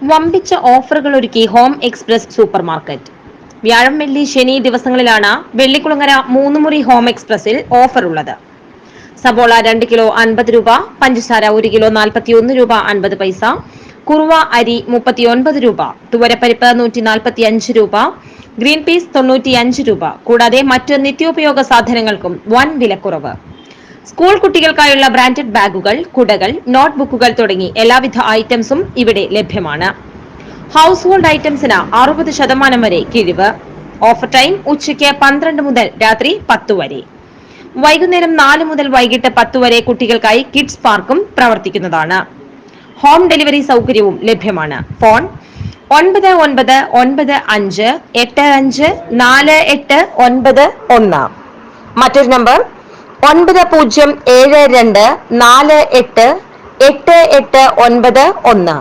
വമ്പിച്ച ഓഫറുകൾ ഒരുക്കി ഹോം എക്സ്പ്രസ് സൂപ്പർ മാർക്കറ്റ് വ്യാഴം വെള്ളി ശനി ദിവസങ്ങളിലാണ് വെള്ളിക്കുളങ്ങര മൂന്നുമുറി ഹോം എക്സ്പ്രസിൽ ഓഫർ ഉള്ളത് സബോള രണ്ട് കിലോ അൻപത് രൂപ പഞ്ചസാര ഒരു കിലോ നാൽപ്പത്തി ഒന്ന് രൂപ അൻപത് പൈസ കുറുവ അരി മുപ്പത്തി ഒൻപത് രൂപ തുവരപ്പരിപ്പ് നൂറ്റി നാൽപ്പത്തി അഞ്ച് രൂപ ഗ്രീൻ പീസ് തൊണ്ണൂറ്റി അഞ്ച് രൂപ. കൂടാതെ മറ്റ് നിത്യോപയോഗ സാധനങ്ങൾക്കും വൻ വിലക്കുറവ്. സ്കൂൾ കുട്ടികൾക്കായുള്ള ബ്രാൻഡഡ് ബാഗുകൾ കുടകൾ നോട്ട്ബുക്കുകൾ തുടങ്ങി എല്ലാവിധ ഐറ്റംസും ഇവിടെ ലഭ്യമാണ്. ഹൗസ് ഹോൾഡ് ഐറ്റംസിന് അറുപത് ശതമാനം വരെ കിഴിവ്. ഓഫർ ടൈം ഉച്ചയ്ക്ക് പന്ത്രണ്ട് മുതൽ രാത്രി പത്ത് വരെ. വൈകുന്നേരം നാല് മുതൽ വൈകിട്ട് പത്ത് വരെ കുട്ടികൾക്കായി കിഡ്സ് പാർക്കും പ്രവർത്തിക്കുന്നതാണ്. ഹോം ഡെലിവറി സൗകര്യവും ലഭ്യമാണ്. ഫോൺ ഒൻപത് ഒൻപത് ഒൻപത് അഞ്ച് എട്ട് അഞ്ച് നാല് എട്ട് ഒൻപത് ഒന്ന്. മറ്റൊരു നമ്പർ ഒൻപത് പൂജ്യം ഏഴ് രണ്ട് നാല് എട്ട് എട്ട് എട്ട് ഒൻപത് ഒന്ന്.